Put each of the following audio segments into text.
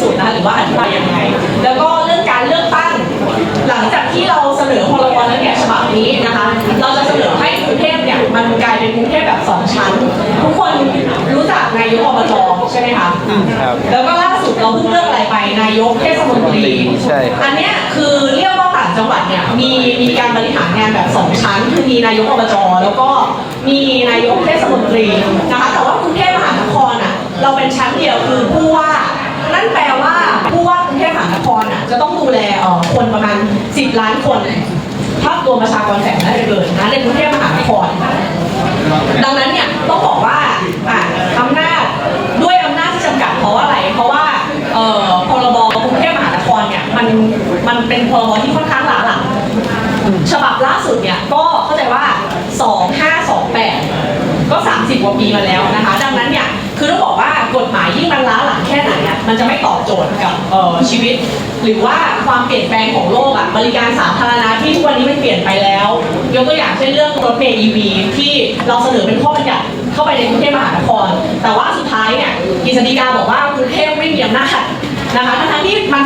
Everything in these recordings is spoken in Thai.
สุดนะคะหรือว่าอธิบายยังไง แล้วก็เรื่องการเลือกตั้ง หลังจากที่เราเสนอพรบแล้วเนี่ยฉบับนี้นะคะ เราจะเสนอให้กรุงเทพเนี่ยมันกลายเป็นกรุงเทพแบบสองชั้น ทุกคนรู้จักนายกอบจใช่ไหมคะครับแล้วก็ล่าสุดเราเพิ่งเลือกอะไรไปนายกเทศมนตรีใช่ครับอันเนี้ยคือเรียกว่าต่างจังหวัดเนี่ยมีมีการบริหารงานแบบสองชั้น คือมีนายกอบจแล้วก็มีนายกเทศมนตรีนะคะแต่ว่ากรุงเทพมหานครอะเราเป็นชั้นเดียวคือผู้ 10 ล้านคนภาพรวมประชากรแสนน่าจะเกินนะในกรุงเทพมหานครดังนั้นเนี่ยต้องบอกว่าอะอำนาจด้วยอำนาจที่จำกัดเพราะว่าอะไร เพราะว่าเอ่อพรบกรุงเทพมหานครเนี่ยมันมันเป็นพรบที่ค่อนข้างล้าหลังฉบับล่าสุดเนี่ยก็เข้าใจว่า 2528 ก็ 30 กว่าปีมาแล้วนะคะ ดังนั้นเนี่ยคือต้องบอกว่า มันจะไม่ตอบโจทย์กับชีวิต หรือว่าความเปลี่ยนแปลงของโลกอะบริการสาธารณะที่ทุกวันนี้มันเปลี่ยนไปแล้ว ยกตัวอย่างเช่นเรื่องรถเมล์ EV ที่เราเสนอเป็นข้อบัญญัติเข้าไปในกรุงเทพมหานคร แต่ว่าสุดท้ายเนี่ยกฤษฎีกาบอกว่ากรุงเทพไม่มีอำนาจนะคะทั้งที่มัน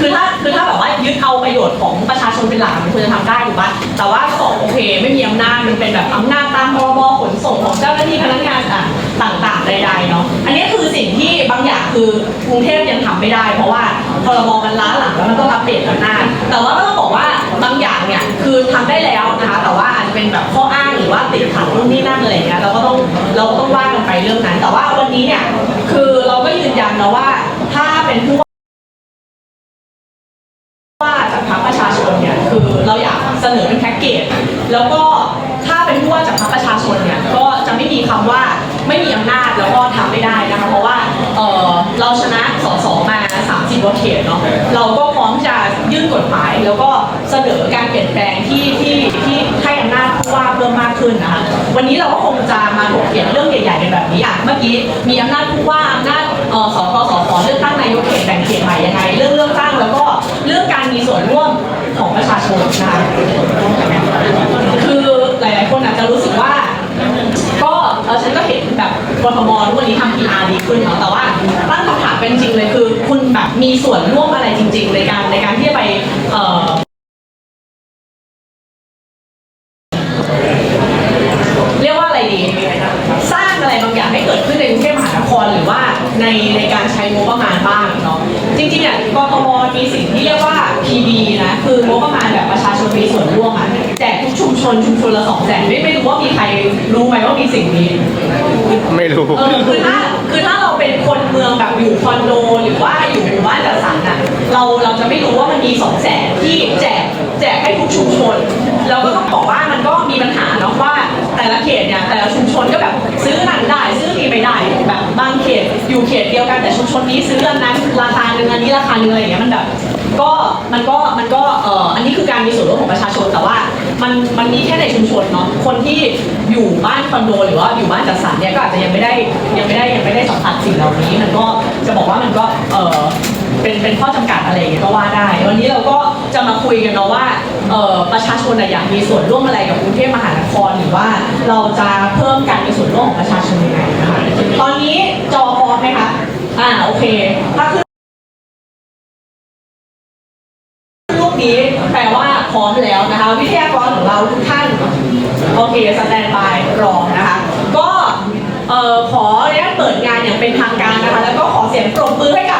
คือถ้าคือถ้าแบบว่ายึดเอาประโยชน์ของประชาชนเป็นหลักมันควรจะทำได้ถูกปะแต่ว่าก็บอกโอเค ไม่มีอำนาจมันเป็นแบบอำนาจตามพรบขนส่งของเจ้าหน้าที่พนักงานอะต่างๆใดๆเนาะอันนี้คือสิ่งที่ บางอย่างคือกรุงเทพยังทำไม่ได้ เพราะว่าพรบมันล้าหลังแล้วมันต้องอัปเดตอำนาจแต่ว่าก็ต้องบอกว่าบางอย่างเนี่ยคือทำได้แล้วนะคะ แต่ว่าอาจจะเป็นแบบข้ออ้างหรือว่าติดขัดนู่นนี่นั่นอะไรอย่างเงี้ยเราก็ต้องเราก็ต้องว่ากันไปเรื่องนั้น แต่ว่าวันนี้เนี่ยคือเราก็ยืนยันนะว่าถ้าเป็นผู้ว่าจากพรรคประชาชนเนี่ยคือเราอยากเสนอเป็นแพ็กเกจแล้วก็ถ้าเป็นผู้ว่าจากพรรคประชาชนเนี่ยก็จะไม่มีคำว่าไม่มีอำนาจแล้วก็ทำไม่ได้ เราชนะสสมา 30กว่าเขตเนาะเราก็พร้อมจะยื่นกฎหมาย แล้วก็เสนอการเปลี่ยนแปลงที่ที่ที่ให้อำนาจผู้ว่าเพิ่มมากขึ้นนะคะวันนี้เราก็คงจะมาถกเถียงเรื่องใหญ่ๆกันแบบนี้อะเมื่อกี้มีอำนาจผู้ว่าอำนาจเอ่อสกสสเลือกตั้งนายกเขตแบ่งเขตใหม่ยังไงเรื่องเลือกตั้งแล้วก็เรื่องการมีส่วนร่วมของประชาชนนะคะคือหลายๆคนอาจจะรู้สึกว่า ก็เออฉันก็เห็นแบบกทมทุกวันนี้ทำ PR ดีขึ้นเนาะ มีส่วนร่วมอะไรจริง ๆ ในการในการที่จะไปเอ่อเรียกว่าอะไรดี สร้างอะไรบางอย่างให้เกิดขึ้นในกรุงเทพมหานครหรือว่าในในการใช้งบประมาณบ้างเนาะจริงๆเนี่ยกทมมีสิ่งที่เรียกว่า PB นะคืองบประมาณแบบประชาชนมีส่วนร่วมอะแจกทุกชุมชนชุมชนละสองแสนไม่ไม่รู้ว่ามีใครรู้ไหมว่ามีสิ่งนี้ ไม่รู้ เออคือถ้าคือถ้าเราเป็นคนเมืองแบบอยู่คอนโดหรือว่าอยู่ เราเราจะไม่รู้ว่ามันมีสองแสนที่แจกแจกให้ทุกชุมชนแล้วก็ต้องบอกว่ามันก็มีปัญหาเนาะว่าแต่ละเขตเนี่ยแต่ละชุมชนก็แบบซื้อนั่นได้ซื้อนี่ไม่ได้แบบบางเขตอยู่เขตเดียวกันแต่ชุมชนนี้ซื้ออันนั้นราคาหนึ่งอันนี้ราคาหนึ่งอะไรอย่างเงี้ยมันแบบก็มันก็มันก็เอ่ออันนี้คือการมีส่วนร่วมของประชาชนแต่ว่ามันมันมีแค่ในชุมชนเนาะคนที่อยู่บ้านคอนโดหรือว่าอยู่บ้านจัดสรรเนี่ยก็อาจจะยังไม่ได้ยังไม่ได้ยังไม่ได้สัมผัสสิ่งเหล่านี้ มันก็จะบอกว่ามันก็เอ่อ เป็นเป็นข้อจำกัดอะไรอย่างเงี้ยก็ว่าได้ วันนี้เราก็จะมาคุยกันเนาะว่าประชาชนอะอยากมีส่วนร่วมอะไรกับกรุงเทพมหานครหรือว่าเราจะเพิ่มการมีส่วนร่วมของประชาชนยังไงนะคะตอนนี้จอพร้อมไหมคะอ่าโอเคถ้าขึ้นรูปนี้แปลว่าพร้อมแล้วนะคะ วิทยากรของเราทุกท่านโอเคสแตนบายรอนะคะ ก็ออขออนุญาตเปิดงานอย่างเป็นทางการนะคะ แล้วก็ขอเสียงปรบมือให้กับ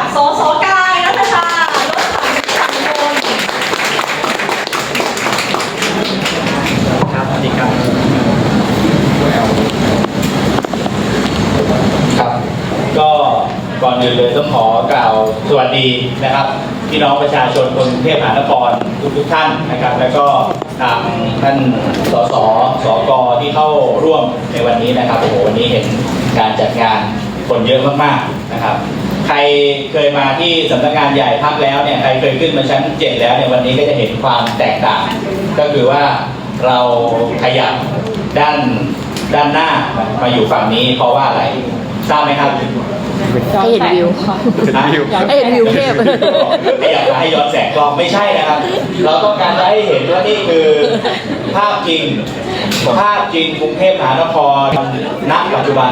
อื่นเลยต้องขอกล่าวสวัสดีนะครับพี่น้องประชาชนคนกรุงเทพมหานครทุกทุกท่านนะครับ แล้วก็ทางท่านสสสกที่เข้าร่วมในวันนี้นะครับโอ้โหวันนี้เห็นการจัดงานคนเยอะมากๆนะครับ ใครเคยมาที่สำนักงานใหญ่พักแล้วเนี่ยใครเคยขึ้นมาชั้นเจ็ดแล้วเนี่ยวันนี้ก็จะเห็นความแตกต่าง ก็คือว่าเราขยับด้านด้านหน้ามาอยู่ฝั่งนี้เพราะว่าอะไรทราบไหมครับ ให้เห็นวิวให้เห็นวิวเทพขยับมาให้ย้อนแสงกล้องไม่ใช่นะครับ เราต้องการจะให้เห็นว่านี่คือภาพจริง ภาพจริงกรุงเทพมหานครณปัจจุบัน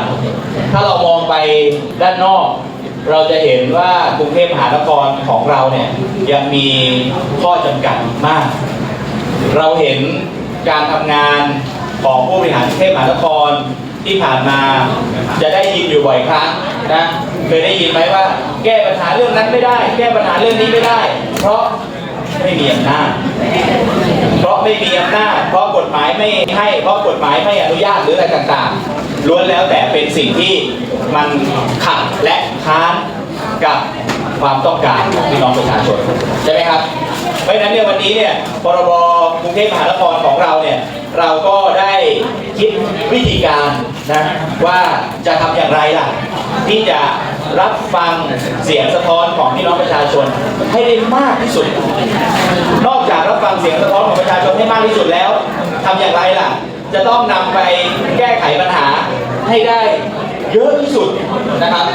ถ้าเรามองไปด้านนอก เราจะเห็นว่ากรุงเทพมหานครของเราเนี่ยยังมีข้อจำกัดมาก เราเห็นการทำงานของผู้บริหารกรุงเทพมหานคร ที่ผ่านมาจะได้ยินอยู่บ่อยครั้งนะเคยได้ยินไหมว่า แก้ปัญหาเรื่องนั้นไม่ได้ แก้ปัญหาเรื่องนี้ไม่ได้ เพราะไม่มีอำนาจเพราะไม่มีอำนาจเพราะกฎหมายไม่ให้ เพราะกฎหมายไม่อนุญาตหรืออะไรต่างๆล้วนแล้วแต่เป็นสิ่งที่มันขัดและค้านกับความต้องการของพี่น้องประชาชนใช่ไหมครับ ราะฉะนั้นเนี่ยวันนี้เนี่ยพรบกรุงเทพมหานครของเราเนี่ยเราก็ได้คิดวิธีการนะว่าจะทำอย่างไรล่ะ ที่จะรับฟังเสียงสะท้อนของพี่น้องประชาชนให้ได้มากที่สุด นอกจากรับฟังเสียงสะท้อนของประชาชนให้มากที่สุดแล้วทำอย่างไรล่ะ จะต้องนำไปแก้ไขปัญหาให้ได้เยอะที่สุดนะครับ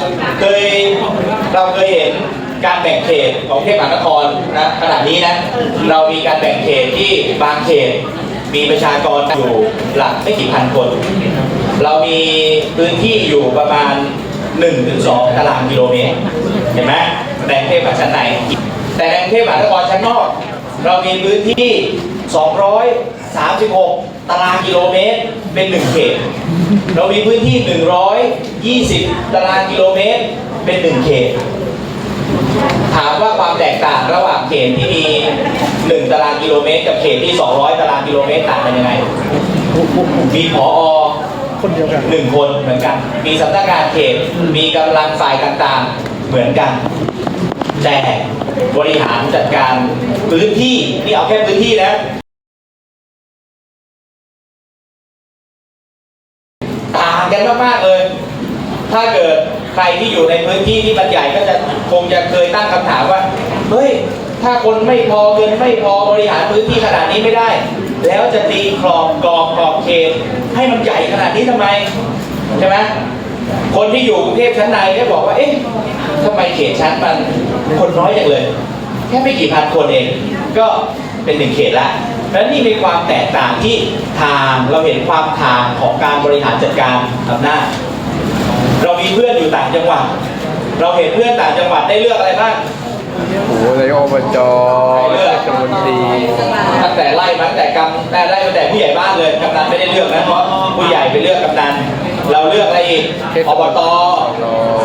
เคยเราเคยเห็น การแบ่งเขตของเทพมหานครนะขณะนี้นะเรามีการแบ่งเขตที่บางเขต มีประชากรอยู่หลักไม่กี่พันคน เรามีพื้นที่อยู่ประมาณ 1-2 ตารางกิโลเมตร เห็นไหมในกรุงเทพมหานครชั้นในแต่ในกรุงเทพมหานครชั้นนอก เรามีพื้นที่ 236 ตารางกิโลเมตรเป็นหนึ่งเขต เรามีพื้นที่ 120 ตารางกิโลเมตรเป็นหนึ่งเขต ถามว่าความแตกต่างระหว่างเขตที่มี 1 ตารางกิโลเมตร กับเขตที่ 200 ตารางกิโลเมตรต่างกันยังไง มีผอคนเดียวกันหนึ่งคนเหมือนกัน มีสำนักงานเขต มีกำลังฝ่ายต่างๆ เหมือนกัน แต่บริหารจัดการพื้นที่นี่เอาแค่พื้นที่นะ ต่างกันมากๆเลย ถ้าเกิดใครที่อยู่ในพื้นที่ที่มันใหญ่ก็จะค งจะเคยตั้งคำถามว่า เฮ้ย ถ้าคนไม่พอเงินไม่พอบริหารพื้นที่ขนาดนี้ไม่ได้ แล้วจะตีกรอบกรอบขอบเขตให้มันใหญ่ขนาดนี้ทำไมใช่ไหมคนที่อยู่กรุงเทพชั้นในก็บอกว่า เอ๊ะทำไมเขตชั้นมันคนน้อยจังเลย แค่ไม่กี่พันคนเอง ก็เป็นหนึ่งเขตละแล้วนี่เป็นความแตกต่างที่ทางเราเห็นความทางของการบริหารจัดการอำนาจ เรามีเพื่อนอยู่ต่างจังหวัด เราเห็นเพื่อนต่างจังหวัดได้เลือกอะไรบ้างโอ้โหนายกอบจเลือกเทศมนตรีตั้งแต่ไล่มาตั้งแต่กำแต่ไล่ตั้งแต่ผู้ใหญ่บ้านเลยกำนันไม่ได้เลือกนะเพราะผู้ใหญ่ไปเลือกกำนันเราเลือกอะไรอีกอบต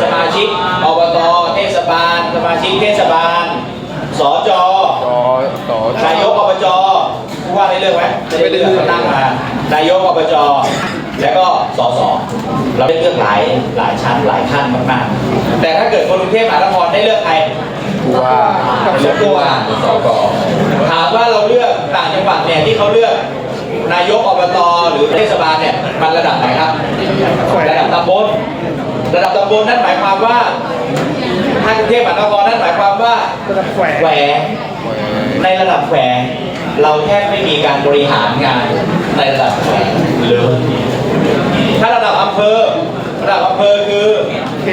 สมาชิกอบตเทศบาล สมาชิกเทศบาลสจจอสอนายกอบจผู้ว่าได้เลือกไหมไม่ได้เลือกขาตั้งมานายกอบจแล้วก็สส เราได้เลือกหลายหลายชั้นหลายขั้นมากๆ แต่ถ้าเกิดคนกรุงเทพมหานครได้เลือกใครผู้ว่าเลือกผู้ว่าสกถามว่าเราเลือกต่างจังหวัดเนี่ยที่เขาเลือกนายกอบตหรือเทศบาลเนี่ยมันระดับไหนครับ ระดับตำบลระดับตำบลนั่นหมายความว่าถ้ากรุงเทพมหานครนั่นหมายความว่าระดับแขวงแขวงในระดับแขวงเราแทบไม่มีการบริหารงานในระดับแขวงเลย ถ้าระดับอำเภอ ระดับอำเภอคือเข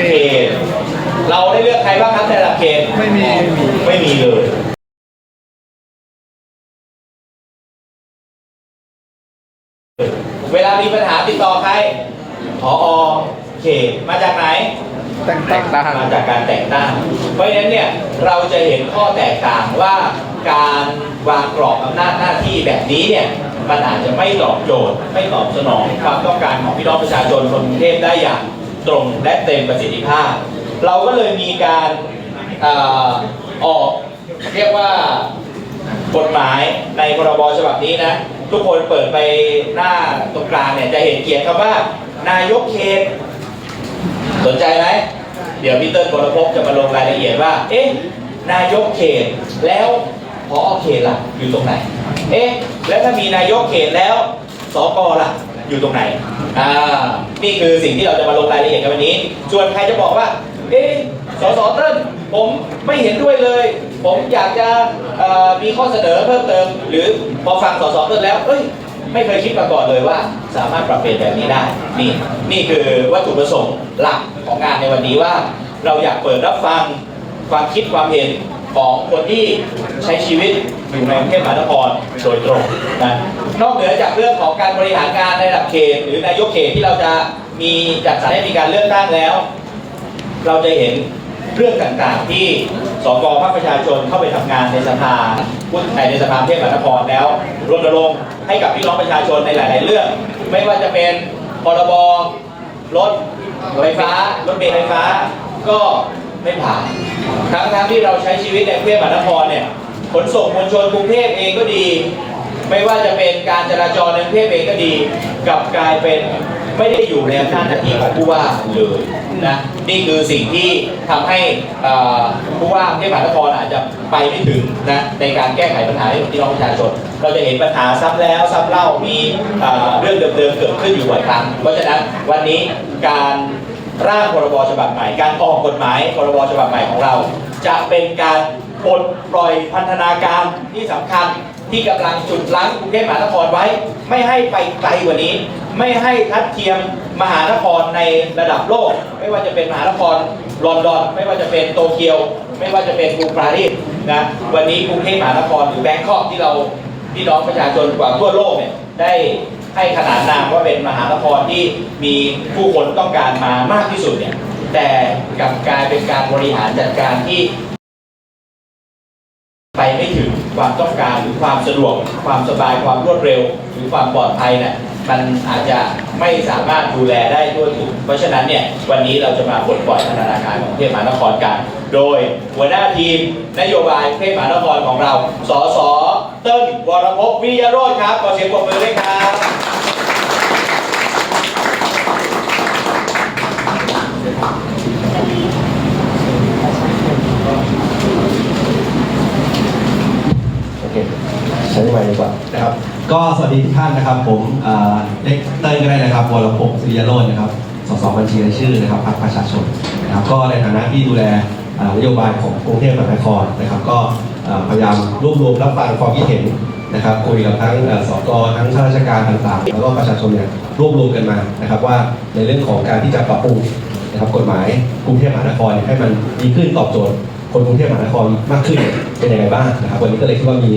ต เราได้เลือกใครบ้างครับในระดับเขต ไม่มี ไม่มีเลยเวลามีปัญหาติดต่อใครผอเขตมาจากไหน แต่งตั้งมาจากการแต่งตั้ง เพราะฉะนั้นเนี่ยเราจะเห็นข้อแตกต่างว่าการวางกรอบอำนาจหน้าที่แบบนี้เนี่ย มันอาจจะไม่ตอบโจทย์ ไม่ตอบสนองความต้องการของพี่น้องประชาชนคนกรุงเทพได้อย่างตรงและเต็มประสิทธิภาพ เราก็เลยมีการออกเรียกว่ากฎหมายในพรบฉบับนี้นะ ทุกคนเปิดไปหน้าตรงกลางเนี่ยจะเห็นเขียนคำว่า นายกเขตสนใจไหมเดี๋ยวพี่เติ้ลพลภพจะมาลงรายละเอียดว่า เอ๊ะ นายกเขตแล้ว พอเขตล่ะอยู่ตรงไหน เอ๊ะ แล้วถ้ามีนายกเขตแล้ว สกล่ะ อยู่ตรงไหน อ่า นี่คือสิ่งที่เราจะมาลงรายละเอียดกันวันนี้ส่วนใครจะบอกว่า เอ๊ะ สสเติ้ลผมไม่เห็นด้วยเลย ผมอยากจะมีข้อเสนอเพิ่มเติม หรือพอฟังสสเติ้ลแล้ว เอ้ย ไม่เคยคิดมาก่อนเลยว่า สามารถปรับเปลี่ยนแบบนี้ได้ นี่ นี่คือวัตถุประสงค์หลักของงานในวันนี้ว่า เราอยากเปิดรับฟังความคิดความเห็น ของคนที่ใช้ชีวิตอยู่ในกรุงเทพมหานครโดยตรงนะนอกเหนือจากเรื่องของการบริหารงานในระดับเขต หรือนายกเขตที่เราจะมีจัดสรรให้มีการเลือกตั้งแล้ว เราจะเห็นเรื่องต่างๆที่สกภาคประชาชนเข้าไปทำงานในสภาผู้แทนในสภากรุงเทพมหานครแล้วรณรงค์ให้กับพี่น้องประชาชนในหลาย ๆ เรื่อง ไม่ว่าจะเป็นพรบรถไฟฟ้ารถเมล์ไฟฟ้า ก็ ไม่ผ่านทั้งทั้งๆที่เราใช้ชีวิตในกรุงเทพมหานครเนี่ยขนส่งมวลชนกรุงเทพเองก็ดี ไม่ว่าจะเป็นการจราจรในกรุงเทพเองก็ดีกลับกลายเป็นไม่ได้อยู่ในอำนาจหน้าที่ของผู้ว่าเลยนะนี่คือสิ่งที่ทำให้ผู้ว่ากรุงเทพมหานครอาจจะไปไม่ถึงนะในการแก้ไขปัญหาให้พี่น้องประชาชน เราจะเห็นปัญหาซ้ำแล้วซ้ำเล่ามีเอ่อเรื่องเดิมๆเกิดขึ้นอยู่บ่อยครั้งเพราะฉะนั้นวันนี้การ ร่างพรบฉบับใหม่ การออกกฎหมายพรบฉบับใหม่ของเรา จะเป็นการปลดปล่อยพันธนาการที่สำคัญที่กำลังจุดล้างกรุงเทพมหานครไว้ ไม่ให้ไปไกลกว่านี้ ไม่ให้ทัดเทียมมหานครในระดับโลก ไม่ว่าจะเป็นมหานครลอนดอน ไม่ว่าจะเป็นโตเกียว ไม่ว่าจะเป็นกรุงปารีสนะวันนี้กรุงเทพมหานครหรือแบงคอกที่เราพี่น้องประชาชนกว่าทั่วโลกเนี่ยได้ ให้ขนานนามว่าเป็นมหานครที่มีผู้คนต้องการมามากที่สุดเนี่ย แต่กลับกลายเป็นการบริหารจัดการที่ ไปไม่ถึงความต้องการหรือความสะดวก ความสบายความรวดเร็ว หรือความปลอดภัยเนี่ยมันอาจจะไม่สามารถดูแลได้ทั่วถึง เพราะฉะนั้นเนี่ยวันนี้เราจะมาปลดปล่อยพัฒนาการของกรุงเทพมหานครกัน โดยหัวหน้าทีมนโยบายกรุงเทพมหานครของเรา สส เติ้ลวรพวิยโรธครับ ขอเสียงปรบมือด้วยครับ โอเคใช้ไมค์ดีกว่านะครับ ก็สวัสดีทุกท่านนะครับ ผมเอ่อเล็กเต้ยก็ได้นะครับวรพงศ์สุริยโรจน์นะครับสสบัญชีรายชื่อนะครับพรรคประชาชนนะครับ ก็ในฐานะที่ดูแลเอ่อนโยบายของกรุงเทพมหานครนะครับ ก็เอ่อพยายามรวบรวมรับฟังความคิดเห็นนะครับ คุยกับทั้งเอ่อสกทั้งข้าราชการต่างๆ แล้วก็ประชาชนเนี่ยรวบรวมกันมานะครับ ว่าในเรื่องของการที่จะปรับปรุงนะครับกฎหมายกรุงเทพมหานครเนี่ยให้มันดีขึ้นตอบโจทย์ คนกรุงเทพมหานครมากขึ้นเป็นยังไงบ้างนะครับวันนี้ก็เลยคิดว่ามี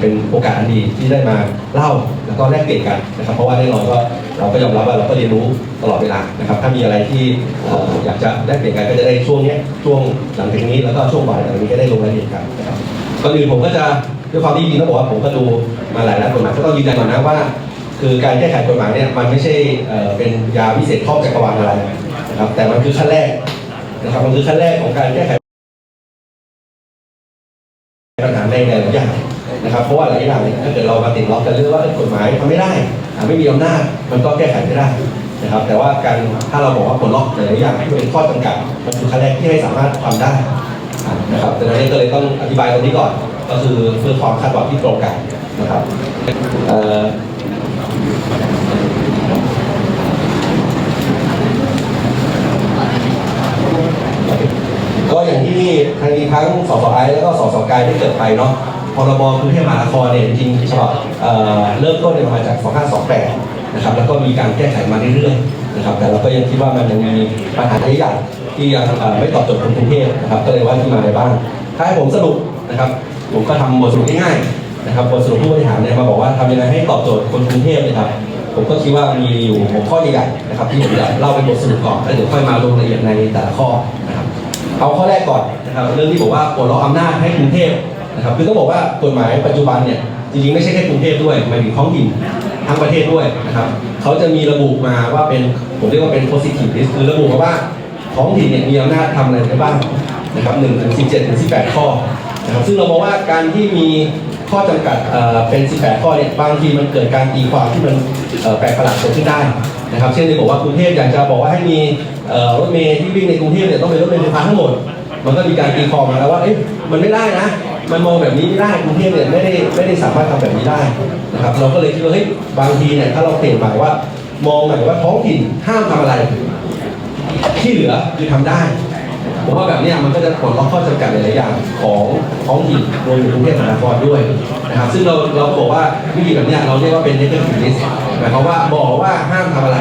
เป็นโอกาสอันดีที่ได้มาเล่าแล้วก็แลกเปลี่ยนกันนะครับเพราะว่าแน่นอนก็เราก็ยอมรับว่าเราก็เรียนรู้ตลอดเวลานะครับถ้ามีอะไรที่อยากจะแลกเปลี่ยนกันก็จะได้ช่วงนี้ช่วงหลังจากนี้แล้วก็ช่วงบ่ายหลังนี้ก็ได้ลงรายละเอียดกันนะครับก่อนอื่นผมก็จะด้วยความที่จริงต้องบอกว่าผมก็ดูมาหลายนัดกฎหมายก็ต้องยืนยันก่อนนะว่า คือการแก้ไขกฎหมายเนี่ยมันไม่ใช่เอ่อเป็นยาวิเศษครอบจักรวาลอะไรนะครับแต่มันคือขั้นแรกนะครับมันคือขั้นแรกของการแก้ไข ปัญหาในหลายๆอย่างนะครับเพราะว่าหลายอย่างเนี่ยถ้าเกิดเรามาติดล็อกกันเรื่องว่ากฎหมายทำไม่ได้ไม่มีอำนาจมันก็แก้ไขไม่ได้นะครับแต่ว่าการถ้าเราบอกว่าปลดล็อกหลายๆอย่างที่เป็นข้อจำกัดมันคือขั้นแรกที่ให้สามารถทำได้นะครับดังนั้นก็เลยต้องอธิบายตรงนี้ก่อน ก็คือเพื่อความคาดหวังที่ตรงกันนะครับเอ่อ ก็อย่าง ที่ทางนี้ทั้งสสไอแล้วก็สสกายได้เกิดไปเนาะพรบกรุงเทพมหานครเนี่ยจริงๆฉบับเริ่มต้นเนี่ยมาจาก 2528 นะครับ แล้วก็มีการแก้ไขมาเรื่อยๆ นะครับ แต่เราก็ยังคิดว่ามันยังมีปัญหาใหญ่ๆที่ยังไม่ตอบโจทย์คนกรุงเทพนะครับ ก็เลยว่าที่มาในบ้าง ถ้าให้ผมสรุปนะครับ ผมก็ทำบทสรุปง่ายๆ นะครับ บทสรุปผู้บริหารเนี่ยมาบอกว่าทำยังไงให้ตอบโจทย์คนกรุงเทพนะครับ ผมก็คิดว่ามีอยู่หัวข้อใหญ่ๆ นะครับที่ผมจะเล่าเป็นบทสรุปก่อน แล้วเดี๋ยวค่อยมาลงรายละเอียดในแต่ละข้อ เอาข้อแรกก่อนนะครับเรื่องที่บอกว่าปลดล็อกอำนาจให้กรุงเทพนะครับคือต้องบอกว่ากฎหมายปัจจุบันเนี่ยจริงๆไม่ใช่แค่กรุงเทพด้วยหมายถึงท้องถิ่นทั้งประเทศด้วยนะครับเขาจะมีระบุมาว่าเป็นผมเรียกว่าเป็น positive list คือระบุมาว่าท้องถิ่นเนี่ยมีอำนาจทำอะไรได้บ้างนะครับหนึ่งถึงสิบเจ็ดถึงสิบแปดข้อนะครับซึ่งเรามองว่าการที่มี ข้อจำกัดเป็น 18 ข้อเนี่ยบางทีมันเกิดการตีความที่มันแปลกประหลาดเกิดขึ้นได้นะครับ เช่นที่บอกว่ากรุงเทพอยากจะบอกว่าให้มีรถเมล์ที่วิ่งในกรุงเทพเนี่ยต้องเป็นรถเมล์ไฟฟ้าทั้งหมด มันก็มีการตีความมาแล้วว่าเอ๊ะมันไม่ได้นะมันมองแบบนี้ไม่ได้กรุงเทพเนี่ยไม่ได้ไม่ได้สามารถทำแบบนี้ได้นะครับเราก็เลยคิดว่าเฮ้ยบางทีเนี่ยถ้าเราเปลี่ยนหมายว่ามองหมายว่าท้องถิ่นห้ามทำอะไร ที่เหลือคือทำได้ ผมว่าแบบนี้มันก็จะปลดล็อกข้อจำกัดหลายๆอย่างของท้องถิ่นรวมถึงกรุงเทพมหานครด้วยนะครับซึ่งเราเราบอกว่าวิธีแบบนี้เราเรียกว่าเป็น negative list หมายความว่าบอกว่าห้ามทำอะไร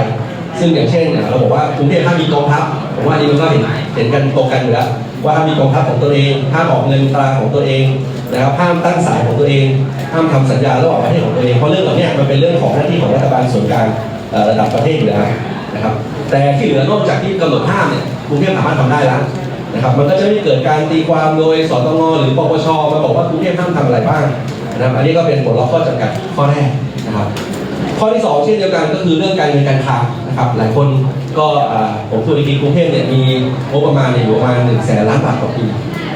ซึ่งอย่างเช่นเนี่ยเราบอกว่ากรุงเทพห้ามมีกองทัพผมว่านี้มันก็เห็นเห็นกันตรงกันอยู่แล้วว่าห้ามมีกองทัพของตัวเองห้ามออกเงินตราของตัวเองนะครับห้ามตั้งสายของตัวเองห้ามทำสัญญาระหว่างประเทศของตัวเองเพราะเรื่องเหล่านี้มันเป็นเรื่องของหน้าที่ของรัฐบาลส่วนกลางระดับประเทศอยู่แล้วนะครับแต่ที่เหลือนอกจากที่กำหนดห้ามเนี่ยกรุงเทพสามารถทำได้แล้ว นะครับมันก็จะไม่เกิดการตีความโดยสตงหรือปปชมาบอกว่ากรุงเทพห้ามทำอะไรบ้างนะครับอันนี้ก็เป็นบทล็อกข้อจำกัดข้อแรกนะครับข้อที่ 2 เช่นเดียวกันก็คือเรื่องการเงินการคลังนะครับหลายคนก็ผมเคยไปกินกรุงเทพเนี่ยมีงบประมาณเนี่ยอยู่ประมาณ1นึ่งแสนล้านบาทต่อปี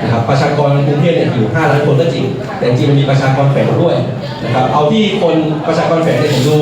นะครับประชากรกรุงเทพเนี่ยอยู่ 5 ล้านคนก็จริง แต่จริงมันมีประชากรแฝงด้วยนะครับเอาที่คนประชากรแฝงเนี่ยผมดู